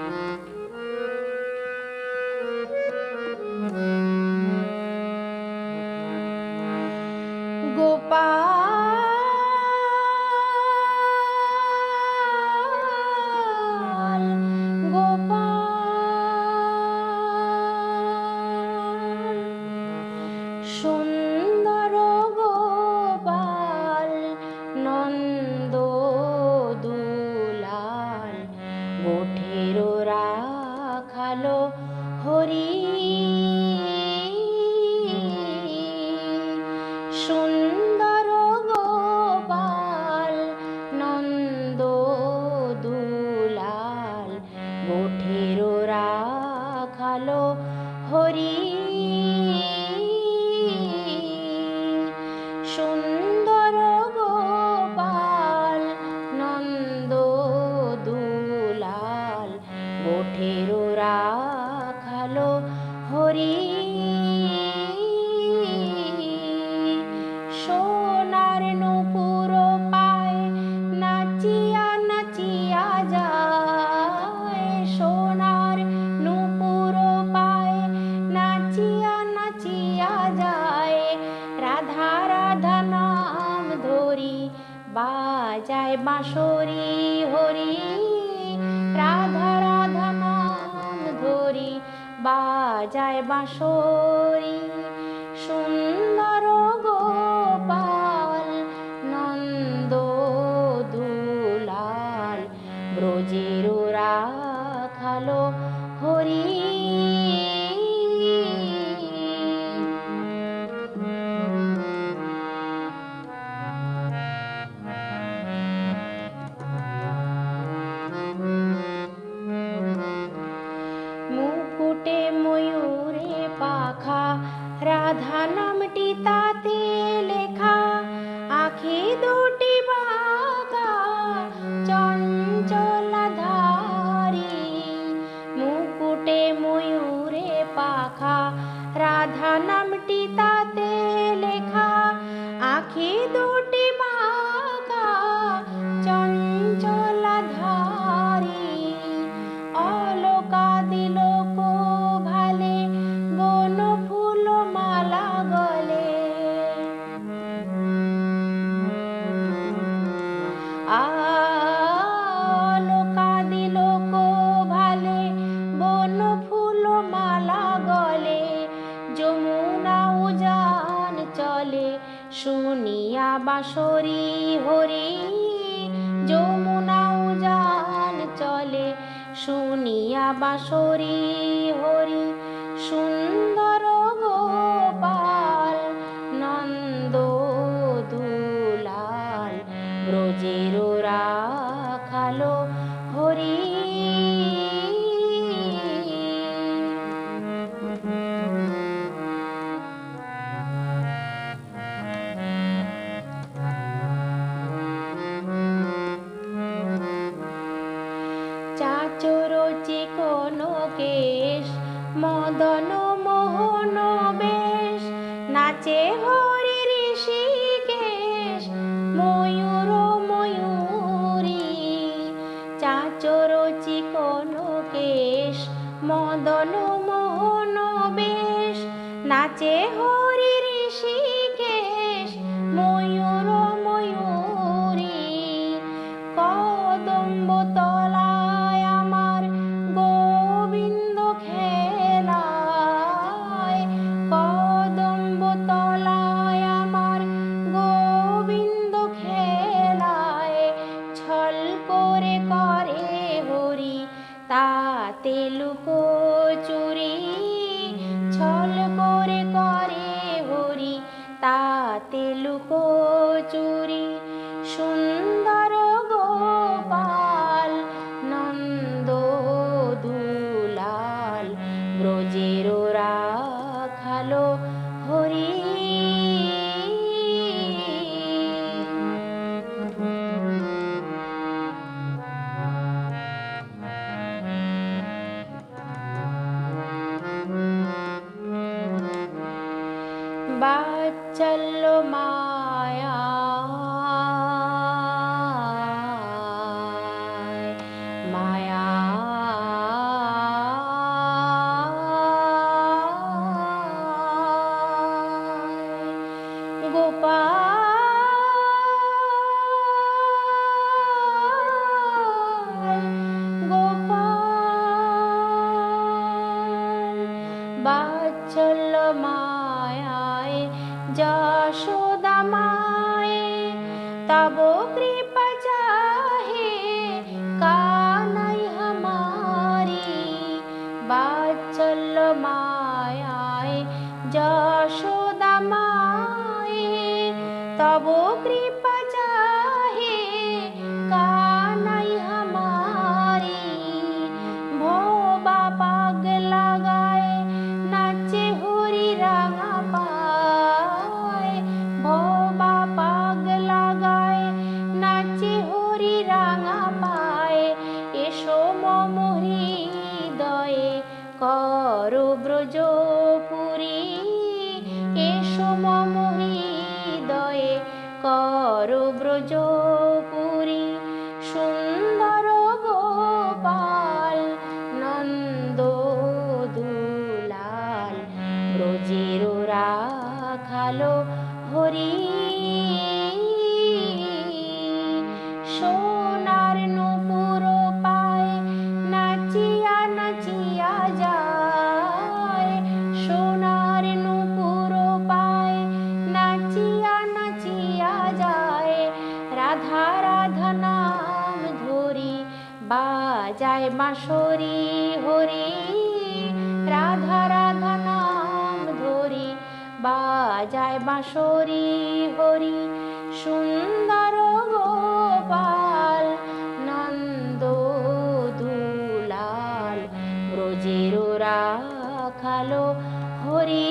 Mm-hmm. বাজায় বাঁশরি হরি রাধা রাধা নাম ধরি বাজায় বাঁশরি ফোটে ময়ূরে পাখা। রাধা নামটি তাতে লেখা। আখি দুটি বাঁকা। চঞ্চল ধারি মুকুটে ময়ূরে পাখা। রাধা নামটি তাতে লেখা। আখি দুটি বাঁশরি হরি সুন্দর গোপাল নন্দ দুলাল ব্রজের চল মায়া মায়া গোপা গোপাল বাচল মা 家书 ব্রজপুরী সুন্দর গোপাল নন্দ দুলাল ব্রজের রাখালো হরি মাসরি হরি, রাধা রাধা নাম ধরি। বাজায় বাঁশরি হরি, সুন্দর গোপাল নন্দ দুলাল ব্রজের রাখালো হরি।